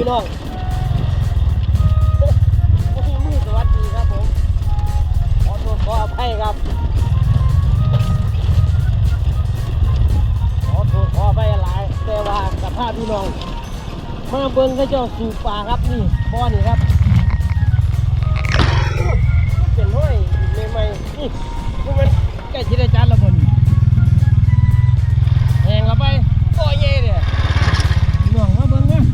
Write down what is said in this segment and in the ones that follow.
พี่น้องมือสวัสดีครับผมขอโทษขออภัยครับขอโทษขออภัยหลายแต่ว่าสภาพพี่น้องมาเบิ่งก็เจ้าสูบป่าครับนี่บ่อนี่ครับเป็นห้อยใหม่ๆนี่พวกมันใกล้ที่ได้จานและบนแหงละไปโอ้ยเย่เด้พี่น้องมาเบิ่งเนะ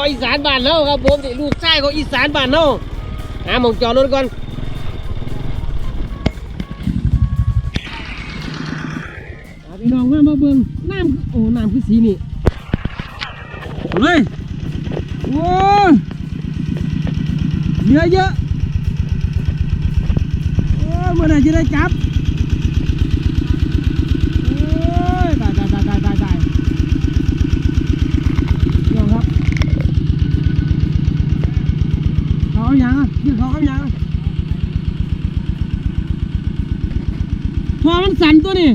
ออีสานบ้านเฮาครับผมนี่ลูกชายของอีสานบ้านเฮาหาหมองจอดรถก่อนเอาพี่น้องมามาเบิ่งน้ำโอ้น้ำคือสีนี่เฮ้ยโว้ยเยอะเยอะโอ้ยเมื่อไหร่จะได้จับโอ้ยตายตายตายตายตายตายพี่น้องครับ เขาเอาหยังอะยืดเขาเอาหยังอะพอมัน สันตัวนี่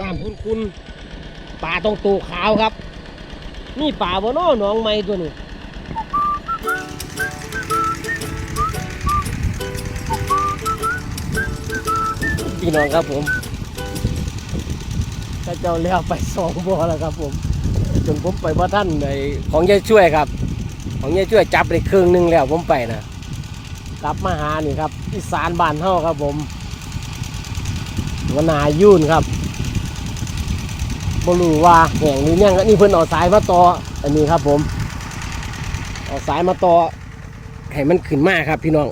ตามคุณคุณป่าตรงตูขาวครับ นี่ป่าบนน้อหนองไม้ตัวนี้พี่น้องครับผมถ้าเจ้าเลี้ยวไปสองบ่อแล้วครับผม จนผมไปว่าท่านในของยายช่วยครับ ของยายช่วยจับได้ครึ่งหนึ่งแล้วผมไปนะกลับมาหานี่ครับอีสานบ้านเฮาครับผมวนายุ่นครับบรูว่าแห่งหรือยังอันนี้เพิ่นเอาสายมาต่ออันนี้ครับผมเอาสายมาต่อให้มันขึ้นมากครับพี่น้อง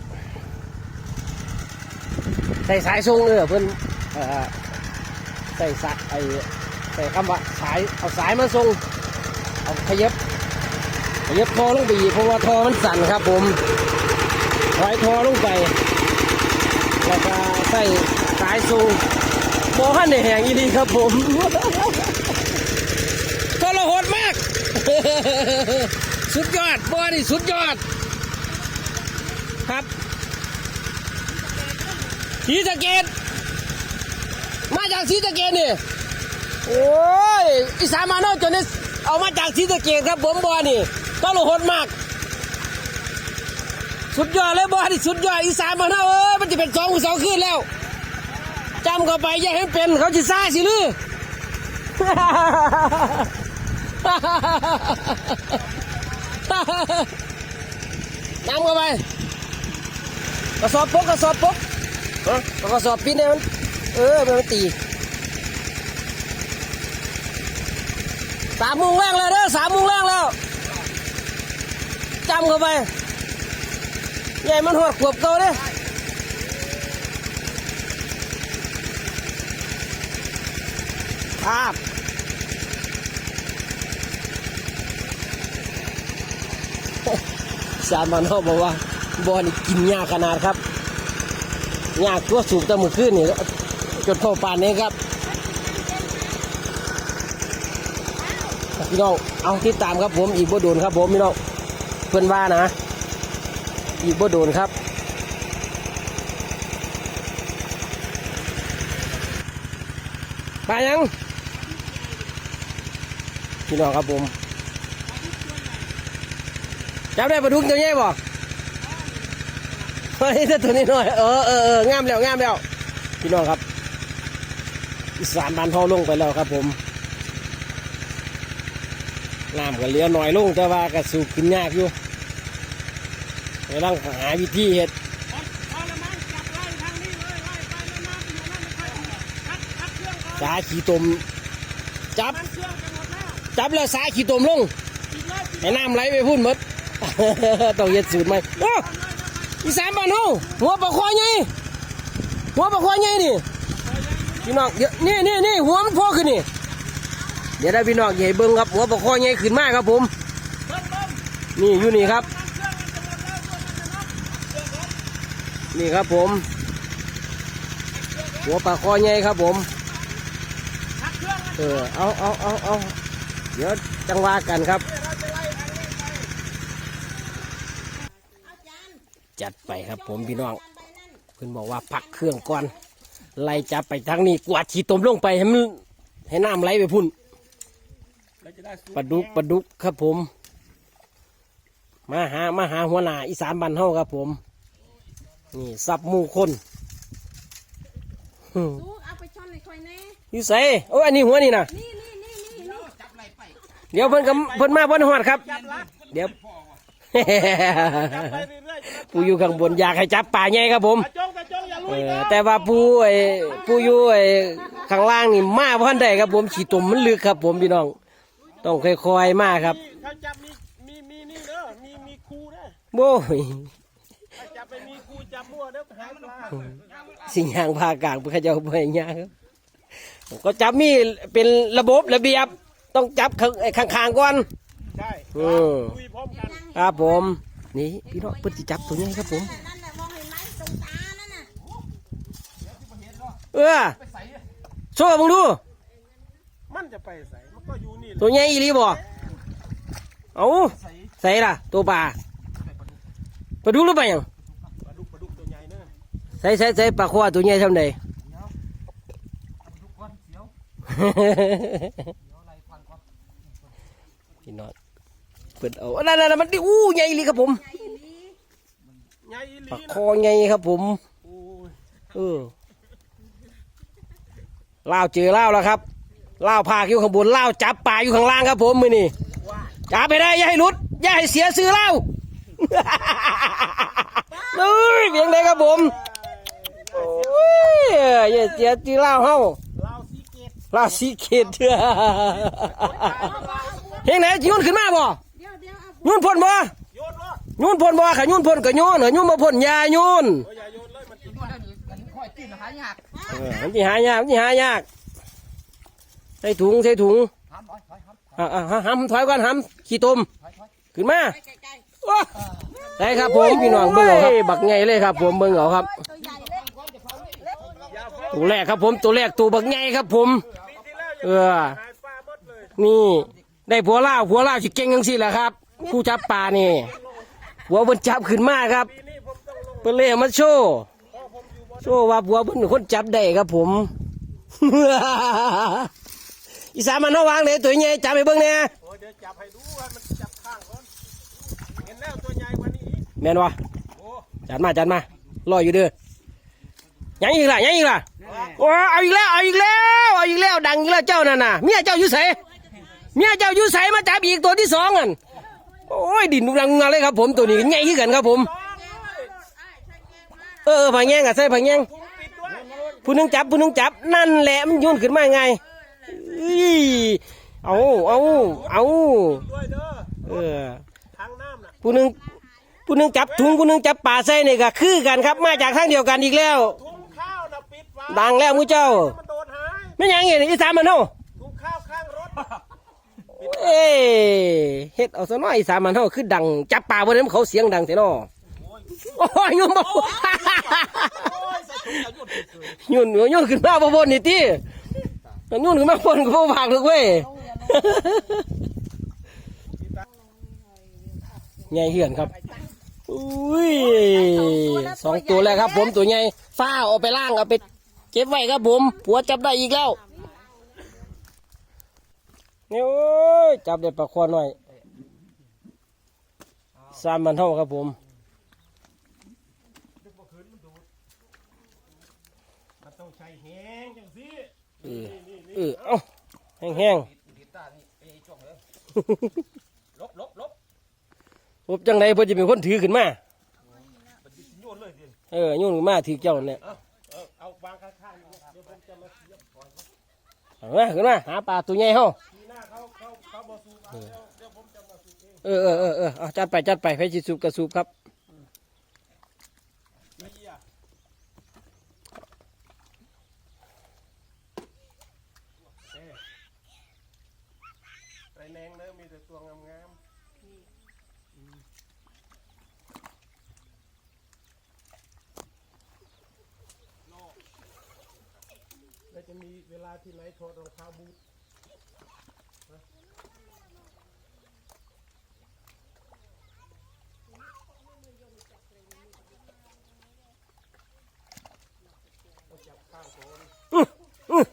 ใส่สายทรงเออเพิ่นใส่สายไอใส่คำว่าสายเอาสายมาส่งเอาขยับ ขยับทอลงไปอีกเพราะว่าทอมันสั่นครับผมถอยทอลงไป แล้วก็ใส่สายส่งโมหันในแห่งอีดีครับผมทรหดมาก สุดยอดบอนี่สุดยอด ครับทีสะเกตมาจากศรีสะเกดนี่โอ้ยอีสานมาโนจนได้เอามาจากศรีสะเกดครับผมบอนี่ ต้องหดมาก สุดยอดเลยบอนี่สุดยอดอีสานมาโนเอ้ยมันจะเป็นสองสองขึ้นแล้วจำเข้าไปอย่าให้เป็นเขาจะซ่าสิลือน้ำเข้าไปกระสอบปุ๊กกระสอบปุ๊กเออกระสอบปีนเนี่ยมันเออมันม่ตีสามมุงแรกแล้วเด้อสามมุงแรกแล้ว จำเข้าไปใหญ่มันหัวขวบเก่าเด้อครับสามมันเขาบอกว่าบอนี่กินยากขนาดครับยากตัวสูบตะมือขึ้นนี่จนเข้าป่านนี้ครับพี่น้องเอาติดตามครับผมอีกบ่โดนครับผมพี่น้อง พื่อนว่านะ อีกบ่โดนครับ ไปยัง พี่น้องครับผม จับได้ปลาดุกตัวใหญ่บ่เฮ้ยแต่ตัวนี้หน่อย เออเออเอองามแล้วงามแล้ว พี่น้องครับ อีสานบานเฮาลงไปแล้วครับผมน้ำก็เหลือหน่อยลงแต่ว่าก็สูบขึ้นยากอยู่ กำลังหาวิธีเห็ดสาขี่ตม จับ จับแล้วสาขี่ตมลงให้น้ำไหลไปพุ่นหมดต้องเย็ดสูตรไหมโอ้อีสานบ้านเฮาหัวปลาควายไงหัวปลาควายไงนี่พี่น้องเดี๋ยวนี่นี่นี่หัวมันโผล่ขึ้นนี่เดี๋ยวได้พี่น้องใหญ่เบิ้งครับหัวปลาควายไงขึ้นมากครับผม นี่อยู่นี่ครับ นี่ครับผม หัวปลาคอใหญ่ครับผม เออ เอาเอาเอาเอาเดี๋ยวจังหวะกันครับ จัดไปครับผมพี่น้องเพื่อนบอกว่าพักเครื่องก่อน ไล่จะไปทางนี้กวาดฉีดตมลงไปให้มันให้น้ำไหลไปพุ่นปลาดุกปลาดุกครับผม มาหามาหาหัวหน้าอีสานบันเท่าครับผม นี่สับหมูคนหึลูกเอาไปช่อนในคอยแน่อยู่ใส่โอ้ยอันนี้หัวนี่นะนี่นี่นี่นี่นี่จับไหลไปเดี๋ยวเพิ่นกับเพิ่นมาบนหอดครับจับละเดี๋ยวจับไปเรื่อยๆจนปูอยู่ข้างบนอยากให้จับป่าใหญ่ครับผมตาจงตาจงอย่าลุเอยอนะแต่ว่าปูไอ้ปูอยู่ไอ้ข้างล่างนี่มาพันใดครับผมฉีตุ่มมันลึกครับ ผมพี่น้อง ต้องค่อยๆมาครับถ้าจับมีมีมีนี่เด้อมีมีครูเด้อโบ้ สิ่งอย่างภาคกลางเพื่อจะเอาไปยากครับก็จับมีเป็นระบบระเบียบ ต้องจับข้างไอ้ข้างๆก่อนใช่อืมคุยพร้อมกันครับผมนี่พี่น้องเพิ่นสิจับตัวนี้ครับผมนั่นแหละมองเห็นไหมตรงตานั่นน่ะเออโซ่มึงดูมันจะไปใส่มันก็อยู่นี่แหละตัวใหญ่อีหลีบ่เอาใส่ล่ะ ตัวปลาปลาดุกหรือเปล่ายัง ใส่ใส่ใส่ปลาควาตัวใหญ่เท่าไหร่พี่นองเปิดเอาอันนั่นนั่นมันดิอู้ใหญ่ลีครับผมปลาคอใหญ่ครับผมโอ้ยเออล่าเจอล่าแล้วครับล่าพากอยู่ข้างบนล่าจับปลาอยู่ข้างล่างครับผมมือนี่จับไปได้อย่าให้หลุดอย่าให้เสียซื้อเล่าวนู้ยเพียงใดครับผม โอ้ยอย่าเสียซื้อล่าวเฮาลาวซีเกตล่าวสีเขตเถื่อเพียงไหนที่ยุ่นขึ้นมาบ่เดี๋ยวเดี๋ยวเอายุ่นพ่นบ่โยนรถยุ่นพ่นบ่ขายุ่นพ่นก็ยุ่นเหรอยุ่นมาพ่นอยายุ่นโอ้ยอย่าโยนเลยมันกินเออมันที่หายากมันที่หายากใส่ถุงใส่ถุงอ่าอ่าห้ำถอยก่อนห้ำขี้ตมขึ้นมาไปไกลว้าได้ครับผมพี่น้องเบิ่งเอาครับบักไงเลยครับผมเบิ่งเอาครับๆตัวใหญ่เล็ก อย่าเฝ้า ตัวแรกครับผมตัวแรกตัวบักไงครับผม เออ นี่ ได้ผัวล่าผัวล่าสิเก่งจังสิแหละครับ ผู้จับปลานี่ผัวเพิ่นจับขึ้นมาครับเพิ่นเลยเอามาโชว์โชว์ว่าผัวเพิ่นคนจับได้ครับผมอีสานมันเอาวางไหนตัวใหญ่จับไปเบิ่งแหน่ยเดี๋ยวจับให้ดูว่ามันจับข้างก่อนเห็นแล้วตัวใหญ่กว่านี้แม่นวะจัดมาจัดมา รออยู่เด้อ ยังอีกล่ะยังอีกล่ะโอ้เอาอีกแล้วเอาอีกแล้วเอาอีกแล้วดังอีกแล้วเจ้านั่นน่ะเมียเจ้าอยู่ไสเมียเจ้าอยู่ไสมาจับอีกตัวที่สองอันโอ้ยดินดุดังงาเลยครับผมตัวนี้ใหญ่ขึ้นกันครับผม เออผังแยงอะใส่ผังแยงพุงปิดด้วยผู้หนึงจับผู้หนึงจับนั่นแหละมันโยุ่นขึ้นมาไงอี้เอาเอาเอาด้วยเด้อเออทางน้ำน่ะผู้หนึงผู้หนึงจับถุงผู้หนึงจับป่าใส่นี่ก็คือกันครับ มาจากทางเดียวกันอีกแล้วถุงข้าวน่ะปิ ดไว้ดังแล้วมูเจ้ามันโดนหายไม่ยังไงนี่อีสานมันเนาะถุงข้าวข้างรถเอ้เฮ็ดเอาซะหน่อยอีสานมันเนาะคือดังจับป่าบ่ได้มันเขาเสียงดังแท้เนาะโอ้ยยุ่นบ่ยุ่นยุ่นขึ้นมาบ่บนนี่ติยุ่นขึ้นมาบนก็บ่วางหรอกเว้ยใหญ่เหือนครับอุ้ยสองตัวแล้วครับ ผมตัวใหญ่ฟ้าเอาไปล่างเอาไป เก็บไว้ครับผมผัวจับได้อีกแล้วนี่โอ้ยจับได้ปลาคอหน่อยสามมันเท่าครับผมต้องใช้แหงจังสิเออเออเอ้าแห้งแห้งลบลบลบๆผมจังไรเพื่อจะเป็นคนถือขึ้นมา เออโยุ่นขึ้นมาถือเจ้าเนี่ยเอาเอาเอาวางข้างๆนี่ เดี๋ยเขื่อนเอามาขึ้นมาหาปลาตัวใหญ่เฮาทีหน้าเอเอเอเออเออเออเอาจัดไปจัดไปไปจิสูบกระสูบครับ ลาที่ไหนถอดรองเท้าบูทจับางโคน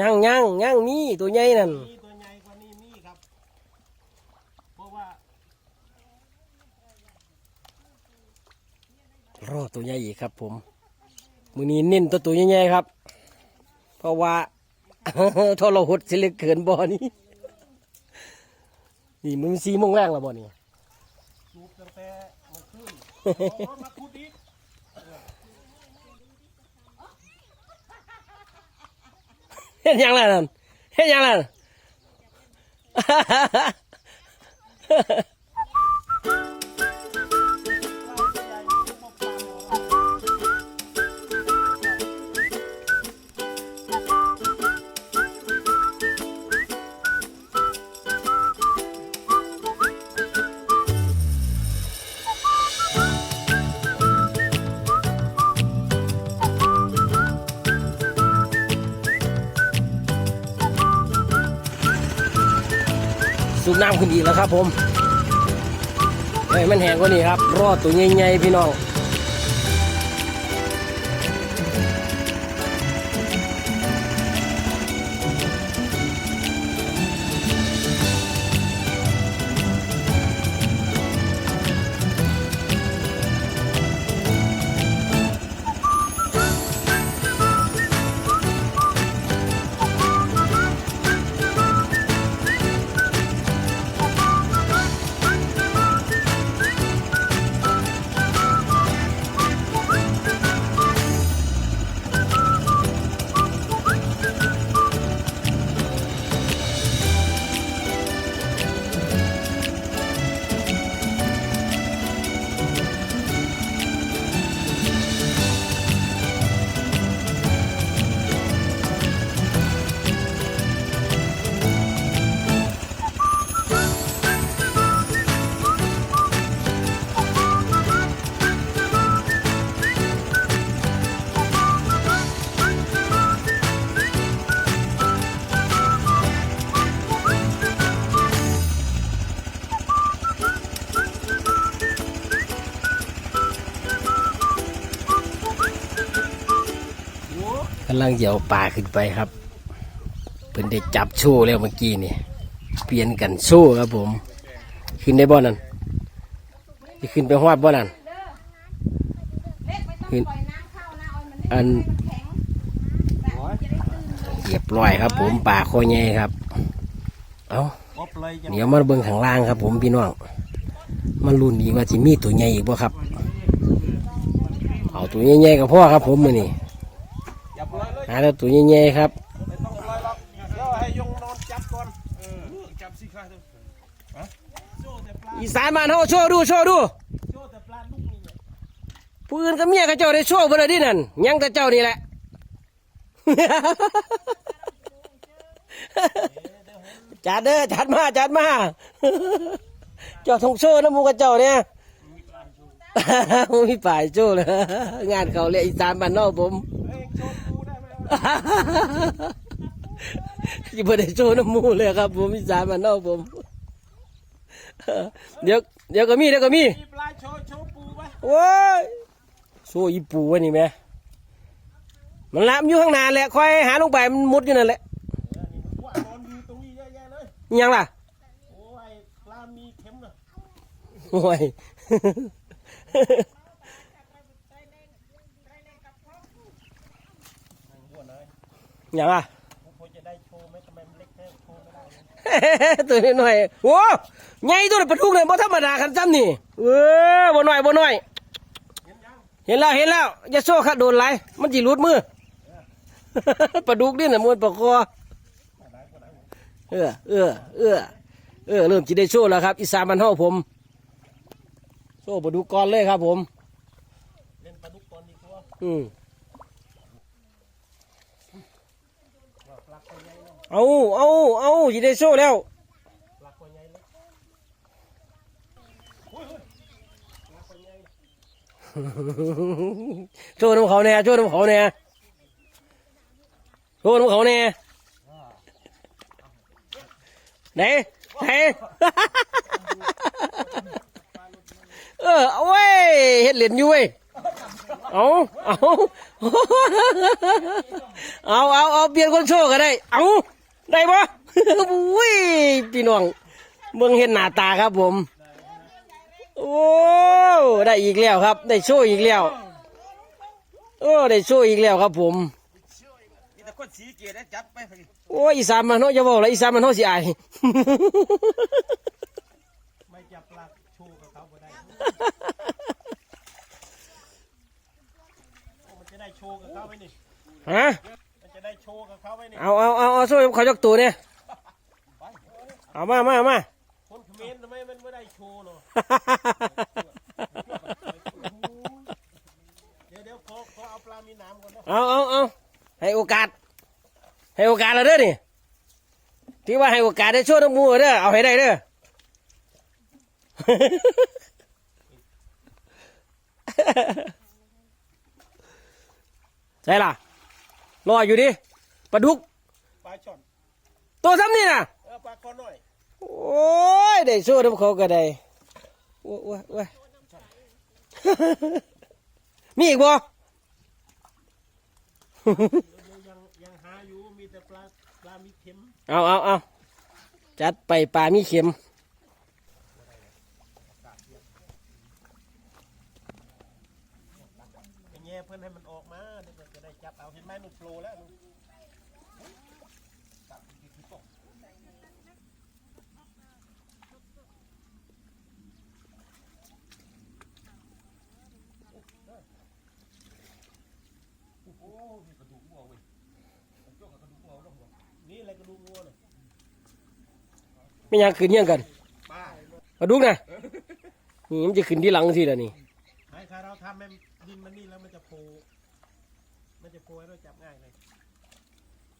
ยังยังยังมีตัวใหญ่นั่นตัวใหญ่กว่านี้มีครับ เพราะว่ารอตัวใหญ่อีกครับ ผมมือนี้เน้นตัวตัวใหญ่ๆครับ เพราะว่า ทรหดสิเลือเกินบ่อนี้นี่มันสีโมงแรงแล้วบ่นี่สูบตั้งแต่เมื่อคืนโอ้มาขุดอีกเฮ็ดยังล่ะนั่นเฮ็ดหยังล่ะ น้ำขึ้นอีกแล้วครับผมเฮ้ยมันแหงกว่านี้ครับ รอดตัวใหญ่ๆพี่น้องำลังจะเอาปลาขึ้นไปครับเพิ่นได้จับโชว์แล้วเมื่อกี้นี่เปลี่ยนกันโชว์ครับผม ขึ้นได้บ่นั่นขึ้นไปฮอดบ่นั่นเล็กไม่ต้องปล่อยน้ำเข้านะเอามันอันแข็งเรียบร้อยครับ ผมปลาคอใหญ่ครับ เอาเดี๋ยวมาเบิ่งข้างล่างครับ ผมพี่น้องมาลุ้นอีกว่าจะมีตัวใหญ่อีกบ่ครับ เอาตัวใหญ่ๆกับพ่อครับ ผมมือนี่ ปล่อยเลยหาแต่ตัวใหญ่ๆครับไม่ต้องปล่อยหรอกเดี๋ยวให้ยงนอนจับก่อนเออจับสิค่ะฮะโซ่แต่ปลาอีสานบ้านเฮาโชว์ดูโชว์ดูโซ่แต่ปลาลูกนี่เนี่ยผู้อื่นกับเมียกับเจ้าได้โชว์บ่ได้ดินั่นยังแต่เจ้านี่แหละจัดเด้อจัดมาจัดมาเจ้าทงโชว์นะหมูกับเจ้าเนี่ยมีป่ายโชว์เลยงานเขาเลยอีสานบ้านนอกผม ยังไม่ได้โชว์น้ำมูเลยครับ ผมอีสานบ้านนอกผม เดี๋ยวเดี๋ยวก็มีเดี๋ยวก็มีมีปลาโชว์โชว์ปูไหมโว้ยโซ่อีปูวะนี่แม่มันลามอยู่ข้างหน้าแหละคอยหาลงไปมันมุดอยู่นั่นแหละว่านอนอยู่ตรงนี้เยอะแยะเลยอิหยังล่ะโอ้ยปลามีเข็มนะโอ้ย หัวเลย อิหยังล่ะผมควรจะได้โชว์ไหมทำไมมันเล็กแค่โชว์ไม่ได้เลยตัวน้อยๆโอ้ใหญ่ตัวนี้ปลาทุกเลยบ่ธรรมดาคันซ้ำนี่เออบ่น้อยบ่น้อยเห็นยังเห็นแล้วเห็นแล้วอย่าโซ่ขัดโดนไหลมันจิรุดมือปลาดุกนี่น่ะมวนปลาคอเออเออเออเออเริ่มจิได้โซ่แล้วครับ อีสานมันเฮาผม โซ่ปลาดุกก่อนเลยครับผมเล่นปลาดุกตอนดีกว่าอืม ปลาตัวใหญ่ เลยเอาเอาเอาจิได้โซ่แล้วปลาตัวใหญ่เลยโอ้ยเฮ้ยปลาตัวใหญ่โซ่น้ำเขาเนี่ยโซ่น้ำเขาเนี่ยโซ่น้ำเขาเนี่ยไหนไหนเออเอาเว้ยเฮ็ดเหรียญอยู่เว้ย เอาเอาเอาเอาเอาเปลี่ยนคนโชว์ก็ได้ เอาได้ปะอุ้ยพี่น้องเบิ่งเห็นหน้าตาครับผม โอ้ได้อีกแล้วครับ ได้โชว์อีกแล้วโอ้ได้โชว์อีกแล้วครับผมโอ้ยอีสานมันเนาะจะบอกแล้วอีสานมันเนาะสิอายไม่จับปลาโชว์กับเขาก็ได้ โอ้มันจะได้โชว์กับเขาไหมนี่ฮะมันจะได้โชว์กับเขาไหมนี่เอาเอาเอาเอาโชว์เขายกตัวเนี่ยเอามามามา คนเขมรทำไมมันไม่ได้โชว์เนาะเดี๋ยวเดี๋ยวขอขอเอาปลามีน้ำก่อนเนาะเอาเอาเอาให้โอกาส ให้โอกาสเราเด้อนี่ที่ว่าให้โอกาสได้ช่วยน้ำมูเด้อเอาให้ได้เด้อ ใช่ล่ะรออยู่ดิปลาดุกปลาช่อนตัวซ้ำนี่นะเออปลาคอน้อยโอ้ยได้ช่วยน้ำเขาก็ได้โอ้ยโอ้ยโอ้ยมีอีกบ่เดี๋ยวยังยังหาอยู่มีแต่ปลาปลามีเข็มเอาเอาเอาจัดไปปลามีเข็ม ไปแง่เพื่อนให้มันออกมาเดี๋ยวมันจะได้ จับเอาเห็นไหมมันโผล่แล้วลูกนี่อะไรกระดูกงัวเลยไม่ยังขึ้นยังกันป้าปลาดุกนะนี่มันจะขึ้นที่หลังสิล่ะนี่ไอ้ถ้าเราทำให้ดินมันนี่แล้วมันจะโผล่ มันจะโผล่ให้เราจับง่ายเลย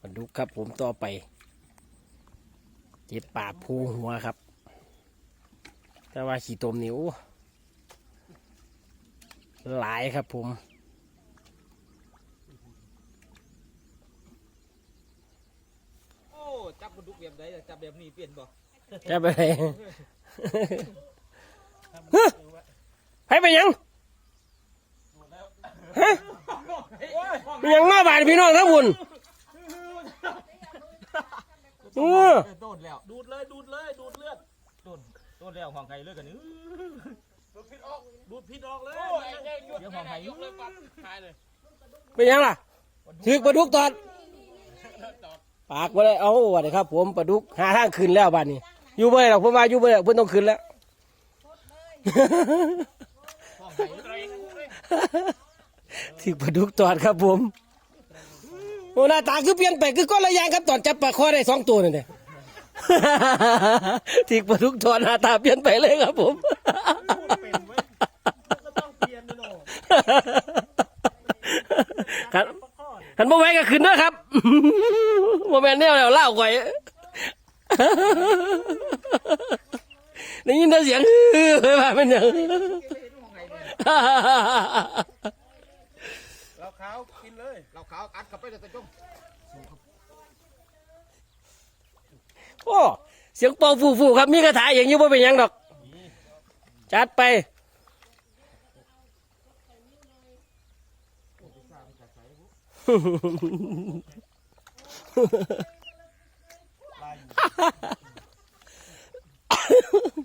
ปลาดุกครับผมต่อไป เจ็บปากพูหัวครับ แต่ว่าขี่ตมนิ้วหลายครับผมโอ้จับกระดุกแบบใดอะจับแบบนี้เปลี่ยนบ่จะไปไหนถ้ามันเออว่าให้ไปยังดูแล้วฮะ ไปยังมาบาดพี่น้องทั้งบุญโอ้โดนแล้ว ดูดเลย ดูดเลย ดูดเลือดโดนโดนแล้วห้องไก่เลยกันนี่ดูดพิษออกดูดพิษออกเลยเดี๋ยวห้องไก่ยุ่งเลยไปยังล่ะถือปลาดุกตอดปากบ่ได้เอาวันี้ครับ ผมปลาดุกหาทางขึ้นแล้วบ้านนี้ อยู่บ่ได้หรอกผมว่าอยู่บ่ได้หรอกเพิ่นต้องขึ้นแล้วห้องไก่เลย ถือปลาดุกตอดครับผมโอ้หน้าตาคือเปลี่ยนไปคือก้อนละยางครับตอนจับปลาคอได้สองตัวนี่นเด้ถือปลาดุกตอดหน้าตาเปลี่ยนไปเลยครับผมพูดเป็นเว้ยมันก็ต้องเปลี่ยนนะเนาะครับปลาข้อเนี่ยขันก็ขึ้นนะครับโมแมนแนวแล้วเล่าก่อยได้ยินแต่เสียงเฮ้ยว่าเป็นหยังเราขาวกินเลย เราขาวอัดเข้าไปแต่ตะจงโอ้เสียงเป่าฟูๆครับมีคาถาอย่างนี้บ่เป็นหยังดอก จัดไป ลายอยู่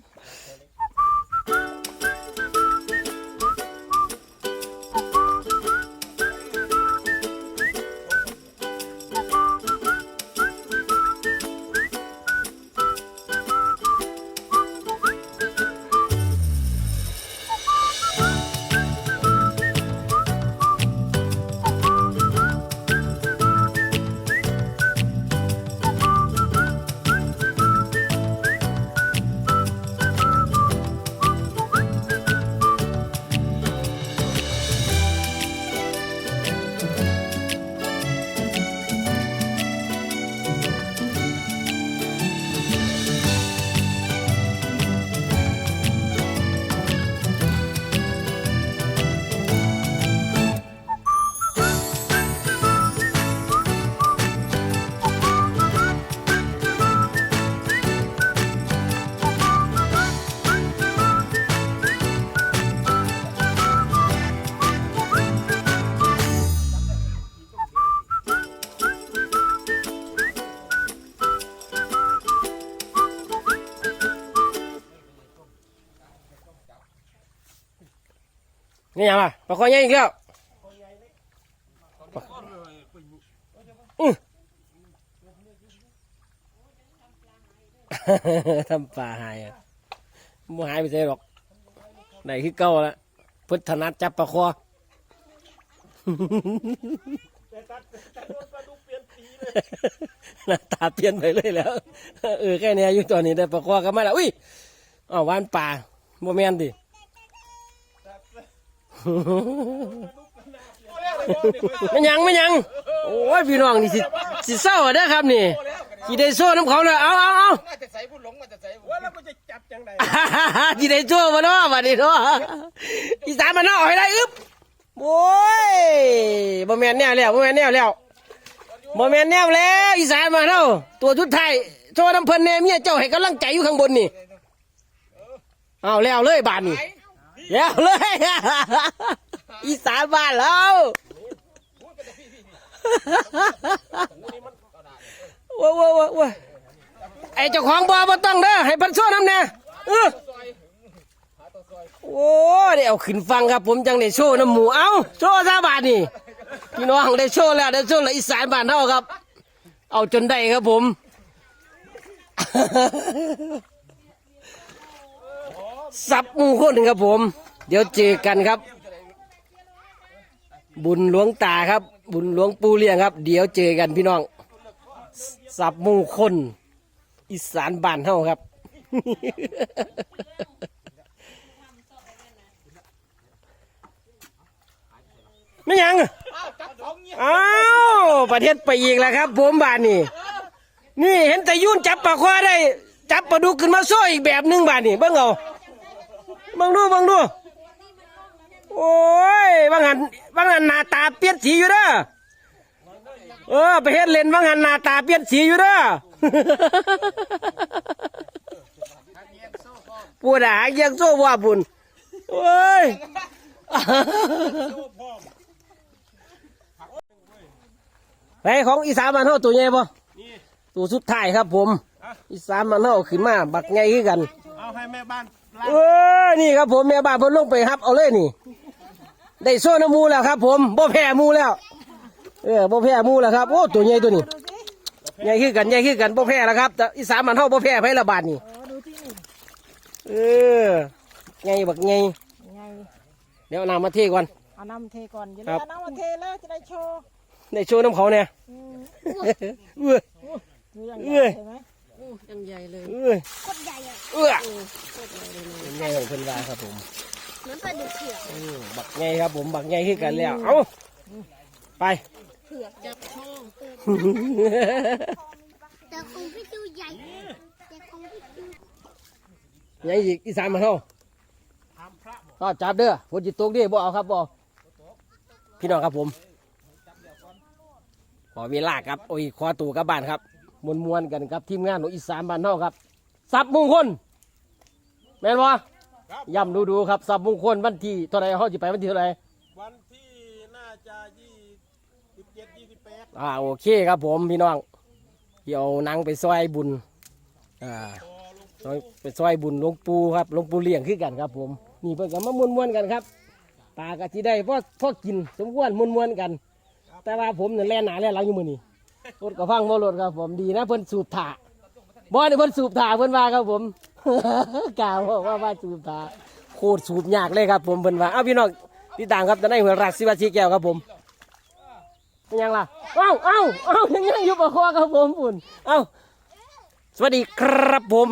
นี่ยังล่ะปลาคอใหญ่อีกแล้วอื้อทำปลาหายอะบ่หายไปใช่หรอกได้คือเก่าละพุทธนัดจับปลาคอแต่ตัดแต่โดนปลาดุกเปลี่ยนสีเลยหน้าตาเปลี่ยนไปเลยแล้ว เออแค่เนี้ยอยู่ตอนนี้ได้ปลาคอกันมาแล้วอุ้ยอ้าววานป่าบ่แม่นดิ ไม่ยังไม่ยัง โอ้ยพี่น้องนี่สิสิเศร้าอะเด้อครับนี่สิได้โซ่น้ำเขาเลยเอาเอาเอาน่าจะใส่ผู้หลงมาจะใส่ว่าแล้วก็จะจับจังไดสิได้โซ่มาเนาะบัดนี้เนาะอีสานมาเนาะเอาให้ได้อึ๊บโอ้ยบ่แม่นแนวแล้วบ่แม่นแนวแล้วบ่แม่นแนวแล้วอีสานมาเนาะตัวชุดไทยโชว์น้ำเพิ่นแน่เมียเจ้าให้กำลังใจอยู่ข้างบนนี่เอาแล้วเลยบานนี่ แล้วเลย อีสานบ้านเราว้าวว้าวว้าวไอเจ้าของบ่อบ่ต้องเด้อให้พันโซ่น้ำแน่เออโอ้เดี๋ยวเอาขึ้นฟังครับผมจังได้โชว์น้ำหมูเอ้าโชว์ซะบาทนี่พี่น้องได้โชว์แล้วได้โชว์แล้วอีสานบ้านเฮาครับ เอาจนได้ครับผม สับมูคนครับผม เดี๋ยวเจอกันครับ บุญหลวงตาครับ บุญหลวงปู่เลี้ยงครับ เดี๋ยวเจอกันพี่น้อง สับมูคนอีสานบ้านเฮาครับไม่ยังอ้าวประเทศไปอีกแล้วครับผมบ้านนี่นี่เห็นแต่ยุ่นจับปลาควาได้ จับปลาดุกขึ้นมาโซ่อีกแบบหนึงบ้านนี่เบิ่งเอา บิ่งดูบิ่งดูโอ้ยบางหันบางหันหน้าตาเปลี่ยนสีอยู่เด้อเออไปเฮ็ดเล่นบางหันหน้าตาเปลี่ยนสีอยู่เด้อปวดหางยังโซ่ว่าบุญโอ้ยไปของอีสานมันเฮาตัวใหญ่ปะตัวสุดท้ายครับผม อีสานมันเฮาขึ้นมา บักใหญ่คือกัน เอาให้แม่บ้าน เออนี่ครับผมแม่บ้านเพิ่นลงไปครับ เอาเลยนี่ ได้โซ่น้ำหมูแล้วครับ ผมบ่แพ้หมูแล้ว เออบ่แพ้หมูแล้วครับ โอ้ตัวใหญ่ตัวนี้ใหญ่ขึ้นกันใหญ่ขึ้นกันบ่แพ้แล้วครับแต่อีสานมันเฮาบ่แพ้ไผละบาทนี่เออใหญ่บักใหญ่ไงเดี๋ยวเอาน้ำมาเทก่อน เอาน้ำเทก่อนอย่าครัลืบมเอาน้ำมาเทแล้วจะได้โชว์ได้โชว์น้ำเขาเนี่ยอืมเอ้ยดูอย่างเอ้นี้ย ใช่ไหม ยังใหญ่เลยเอ้ยเอ้ยใหญ่ของเพิ่นว่าครับผมเหมือนปลาดุกเผือกอืมบักใหญ่ครับผมบักใหญ่ขึ้นกันแล้วเอาไปเผือกจับท้องแต่คงพี่ดูใหญ่แต่คงพี่ดูใหญ่อีกอีสานมาเท่าก็จับเด้อฝนจิตตกเด้อบ่เอาครับบ่พี่น้องครับผมขอเวลาครับโอ้ยขอตัวกลับบ้านครับ มวนมวนๆกันครับ ทีมงานของอีสานบ้านเฮาครับสับมงคลแม่นบ่ย้ำดูดูๆครับสับมงคลวันที่เท่าไหรเฮาสิไปวันที่เท่าไหรวันที่น่าจะยี่สิบเจ็ดยี่สิบแปดอ่าโอเคครับผมพี่น้องเดี๋ยวหนังไปซอยบุญอ่าซอยไปซอยบุญหลวงปู่ครับหลวงปู่เลี้ยงคือกันครับ ผมนี่เพิ่นก็มามวนมวนๆกันครับปลากะทิได้พ่อพ่อกินสมควรมวนมวนๆกัน แต่ว่าผมเนี่ยแล่นหนาแล่นหลังอยู่มือนี่ รถกระฟังบ่รถครับผมดีนะเพิ่นสูบถ่าบ่นี่เพิ่นสูบถ่าเพิ่นว่าครับผมกล่าวว่าว่าสูบถ่าโคตรสูบยากเลยครับผมเพิ่นว่า เอาพี่น้องติดตามครับตอนนี้หัวรักสิวาชีแก้วครับผมเป็นยังล่ะเอ้าเอ้าเอ้ายังยังอยู่ปะคอครับผมปุ่นเอ้าสวัสดีครับผม